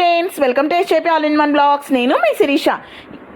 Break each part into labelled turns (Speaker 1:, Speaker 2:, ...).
Speaker 1: Friends welcome to SAP all in one blogs నేను మీ శిరీష.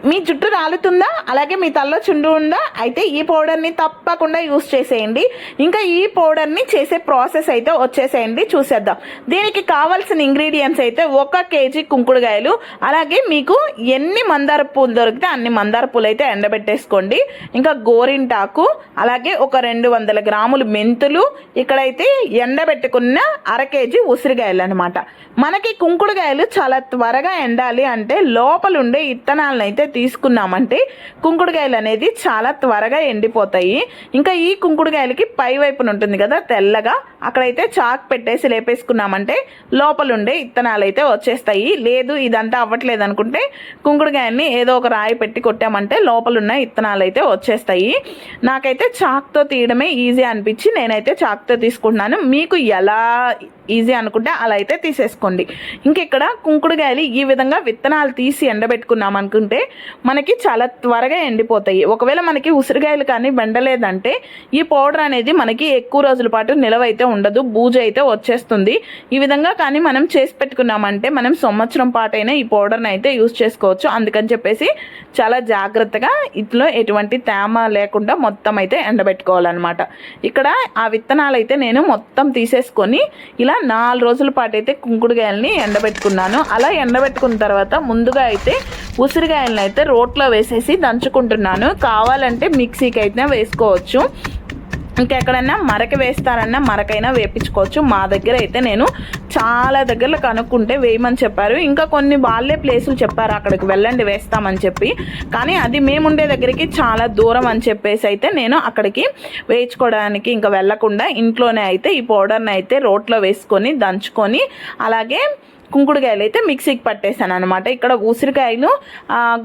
Speaker 1: మీ జుట్టు రాలుతుందా? అలాగే మీ తలలో చుండు ఉందా? అయితే ఈ పౌడర్ని తప్పకుండా యూస్ చేసేయండి. ఇంకా ఈ పౌడర్ని చేసే ప్రాసెస్ అయితే వచ్చేసేయండి. చూసేద్దాం. దీనికి కావాల్సిన ఇంగ్రీడియంట్స్ అయితే ఒక కేజీ కుంకుడుకాయలు అలాగే మీకు ఎన్ని మందార పూలు దొరికితే అన్ని మందార పూలు అయితే ఎండబెట్టేసుకోండి. ఇంకా గోరింటాకు అలాగే ఒక రెండు వందల గ్రాములు మెంతులు ఇక్కడైతే ఎండబెట్టుకున్న అర కేజీ ఉసిరికాయలు అనమాట మనకి కుంకుడుగాయలు చాలా త్వరగా ఎండాలి అంటే లోపల ఉండే ఇత్తనాలను అయితే తీసుకున్నామంటే కుంకుడుకాయలు అనేది చాలా త్వరగా ఎండిపోతాయి. ఇంకా ఈ కుంకుడుకాయలకి పై వైపున ఉంటుంది కదా తెల్లగా. అక్కడైతే చాక్ పెట్టేసి లేపేసుకున్నామంటే లోపలుండే ఇత్తనాలు అయితే వచ్చేస్తాయి. లేదు ఇదంతా అవ్వట్లేదు అనుకుంటే కుంకుడుకాయల్ని ఏదో ఒక రాయి పెట్టి కొట్టామంటే లోపలున్న ఇత్తనాలు అయితే వచ్చేస్తాయి. నాకైతే చాక్తో తీయడమే ఈజీ అనిపించి నేనైతే చాక్తో తీసుకుంటున్నాను. మీకు ఎలా ఈజీ అనుకుంటే అలా అయితే తీసేసుకోండి. ఇంక ఇక్కడ కుంకుడుకాయలు ఈ విధంగా విత్తనాలు తీసి ఎండబెట్టుకున్నాం అనుకుంటే మనకి చాలా త్వరగా ఎండిపోతాయి. ఒకవేళ మనకి ఉసిరికాయలు కానీ వెండలేదంటే ఈ పౌడర్ అనేది మనకి ఎక్కువ రోజుల పాటు నిలవైతే ఉండదు బూజు అయితే వచ్చేస్తుంది. ఈ విధంగా కానీ మనం చేసి పెట్టుకున్నామంటే మనం సంవత్సరం పాటైనా ఈ పౌడర్ని అయితే యూస్ చేసుకోవచ్చు. అందుకని చెప్పేసి చాలా జాగ్రత్తగా ఇట్లో ఎటువంటి తేమ లేకుండా మొత్తం అయితే ఎండబెట్టుకోవాలన్నమాట. ఇక్కడ ఆ విత్తనాలు అయితే నేను మొత్తం తీసేసుకొని ఇలా నాలుగు రోజుల పాటు అయితే కుంకుడుగాయల్ని ఎండబెట్టుకున్నాను. అలా ఎండబెట్టుకున్న తర్వాత ముందుగా అయితే ఉసిరికాయలను అయితే రోట్లో వేసేసి దంచుకుంటున్నాను. కావాలంటే మిక్సీకి అయితే వేసుకోవచ్చు. ఇంకెక్కడైనా మరక వేస్తారన్నా మరకైనా వేపించుకోవచ్చు. మా దగ్గర అయితే నేను చాలా దగ్గరలో కనుక్కుంటే వేయమని చెప్పారు. ఇంకా కొన్ని వాళ్ళే ప్లేసులు చెప్పారు అక్కడికి వెళ్ళండి వేస్తామని చెప్పి. కానీ అది మేముండే దగ్గరికి చాలా దూరం అని చెప్పేసి అయితే నేను అక్కడికి వేయించుకోవడానికి ఇంకా వెళ్ళకుండా ఇంట్లోనే అయితే ఈ పౌడర్ని అయితే రోట్లో వేసుకొని దంచుకొని అలాగే కుంకుడుకాయలు అయితే మిక్సీకి పట్టేశాను అనమాట ఇక్కడ ఉసిరికాయలు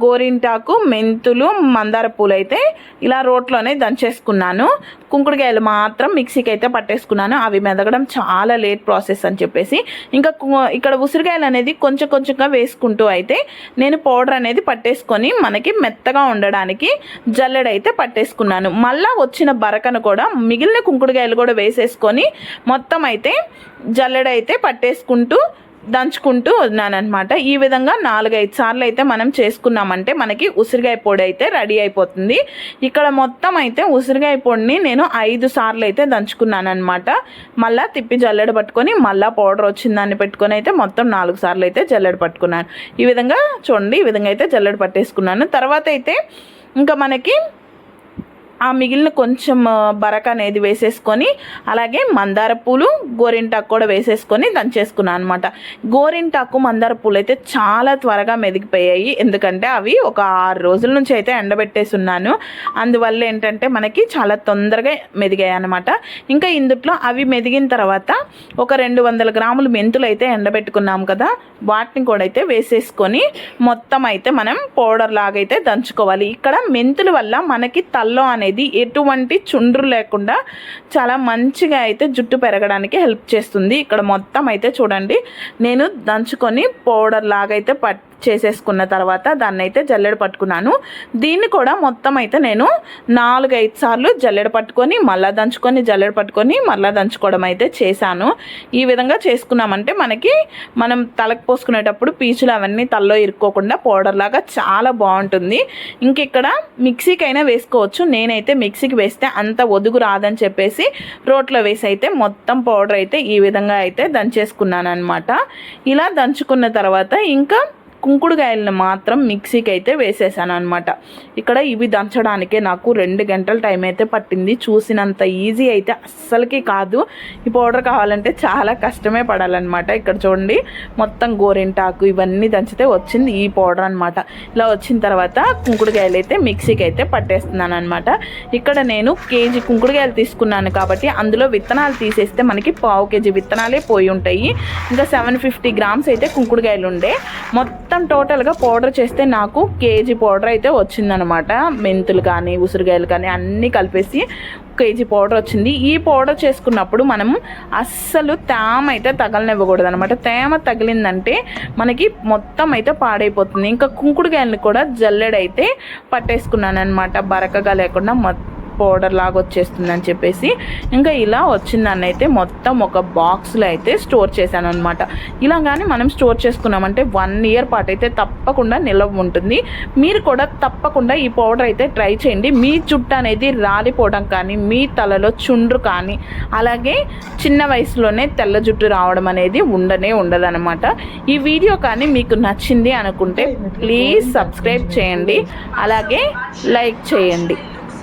Speaker 1: గోరింటాకు మెంతులు మందార పూలు అయితే ఇలా రోట్లోనే దంచేసుకున్నాను. కుంకుడుకాయలు మాత్రం మిక్సీకి అయితే పట్టేసుకున్నాను. అవి మెదగడం చాలా లేట్ ప్రాసెస్ అని చెప్పేసి. ఇంకా ఇక్కడ ఉసిరికాయలు అనేది కొంచెం కొంచెంగా వేసుకుంటూ అయితే నేను పౌడర్ అనేది పట్టేసుకొని మనకి మెత్తగా ఉండడానికి జల్లెడైతే పట్టేసుకున్నాను. మళ్ళా వచ్చిన బరకను కూడా మిగిలిన కుంకుడుకాయలు కూడా వేసేసుకొని మొత్తం అయితే జల్లెడైతే పట్టేసుకుంటూ దంచుకుంటూ అనమాట ఈ విధంగా నాలుగైదు సార్లు అయితే మనం చేసుకున్నామంటే మనకి ఉసిరికాయ పొడి అయితే రెడీ అయిపోతుంది. ఇక్కడ మొత్తం అయితే ఉసిరికాయ పొడిని నేను ఐదు సార్లు అయితే దంచుకున్నానమాట మళ్ళీ తిప్పి జల్లెడ పట్టుకొని మళ్ళీ పౌడర్ వచ్చిందాన్ని పెట్టుకొని అయితే మొత్తం నాలుగు సార్లు అయితే జల్లెడ పట్టుకున్నాను. ఈ విధంగా చూడండి ఈ విధంగా అయితే జల్లెడ పట్టేసుకున్నాను. తర్వాత అయితే ఇంకా మనకి ఆ మిగిలిన కొంచెం బరక అనేది వేసేసుకొని అలాగే మందార పూలు గోరింటాకు కూడా వేసేసుకొని దంచేసుకున్నాను అనమాట గోరింటాకు మందార పూలు అయితే చాలా త్వరగా మెదిగిపోయాయి. ఎందుకంటే అవి ఒక ఆరు రోజుల నుంచి అయితే ఎండబెట్టేసి ఉన్నాను అందువల్ల ఏంటంటే మనకి చాలా తొందరగా మెదిగాయి అనమాట ఇంకా ఇందుట్లో అవి మెదిగిన తర్వాత ఒక రెండు వందల గ్రాములు మెంతులు అయితే ఎండబెట్టుకున్నాం కదా వాటిని కూడా అయితే వేసేసుకొని మొత్తం అయితే మనం పౌడర్ లాగైతే దంచుకోవాలి. ఇక్కడ మెంతుల వల్ల మనకి తల్లో అనేది ఎటువంటి చుండ్రు లేకుండా చాలా మంచిగా అయితే జుట్టు పెరగడానికి హెల్ప్ చేస్తుంది. ఇక్కడ మొత్తం అయితే చూడండి. నేను దంచుకొని పౌడర్ లాగైతే పట్ చేసేసుకున్న తర్వాత దాన్ని అయితే జల్లెడ పట్టుకున్నాను. దీన్ని కూడా మొత్తం అయితే నేను నాలుగు ఐదు సార్లు జల్లెడ పట్టుకొని మళ్ళా దంచుకొని జల్లెడ పట్టుకొని మళ్ళా దంచుకోవడం అయితే చేశాను. ఈ విధంగా చేసుకున్నామంటే మనకి మనం తలకు పోసుకునేటప్పుడు పీచులు అవన్నీ తల్లో ఇరుక్కోకుండా పౌడర్ లాగా చాలా బాగుంటుంది. ఇంక ఇక్కడ మిక్సీకి అయినా వేసుకోవచ్చు. నేనైతే మిక్సీకి వేస్తే అంత ఒదుగు రాదని చెప్పేసి రోట్లో వేసి అయితే మొత్తం పౌడర్ అయితే ఈ విధంగా అయితే దంచేసుకున్నాను అనమాట ఇలా దంచుకున్న తర్వాత ఇంకా కుంకుడుకాయలను మాత్రం మిక్సీకి అయితే వేసేసాను అనమాట ఇక్కడ ఇవి దంచడానికే నాకు రెండు గంటల టైం అయితే పట్టింది. చూసినంత ఈజీ అయితే అస్సలకి కాదు. ఈ పౌడర్ కావాలంటే చాలా కష్టమే పడాలన్నమాట. ఇక్కడ చూడండి మొత్తం గోరింటాకు ఇవన్నీ దంచితే వచ్చింది ఈ పౌడర్ అనమాట ఇలా వచ్చిన తర్వాత కుంకుడుకాయలు అయితే మిక్సీకి అయితే పట్టేస్తున్నాను అనమాట ఇక్కడ నేను కేజీ కుంకుడుకాయలు తీసుకున్నాను కాబట్టి అందులో విత్తనాలు తీసేస్తే మనకి పావు కేజీ విత్తనాలే పోయి ఉంటాయి. ఇంకా సెవెన్ ఫిఫ్టీ గ్రామ్స్ అయితే కుంకుడుకాయలు ఉండే మొత్తం మొత్తం టోటల్గా పౌడర్ చేస్తే నాకు కేజీ పౌడర్ అయితే వచ్చిందనమాట మెంతులు కానీ ఉసిరికాయలు కానీ అన్నీ కలిపేసి కేజీ పౌడర్ వచ్చింది. ఈ పౌడర్ చేసుకున్నప్పుడు మనం అస్సలు తేమ అయితే తగలనివ్వకూడదు అనమాట తేమ తగిలిందంటే మనకి మొత్తం అయితే పాడైపోతుంది. ఇంకా కుంకుడుకాయలను కూడా జల్లెడైతే పట్టేసుకున్నాను అనమాట బరకగా లేకుండా మొత్తం పౌడర్ లాగా వచ్చేస్తుంది అని చెప్పేసి ఇంకా ఇలా వచ్చిందని అయితే మొత్తం ఒక బాక్స్లో అయితే స్టోర్ చేశాను అనమాట ఇలా కానీ మనం స్టోర్ చేసుకున్నామంటే వన్ ఇయర్ పాటు అయితే తప్పకుండా నిల్వ ఉంటుంది. మీరు కూడా తప్పకుండా ఈ పౌడర్ అయితే ట్రై చేయండి. మీ జుట్టు అనేది రాలిపోవడం కానీ మీ తలలో చుండ్రు కానీ అలాగే చిన్న వయసులోనే తెల్ల జుట్టు రావడం అనేది ఉండనే ఉండదన్నమాట. ఈ వీడియో కానీ మీకు నచ్చింది అనుకుంటే ప్లీజ్ సబ్స్క్రైబ్ చేయండి. అలాగే లైక్ చేయండి.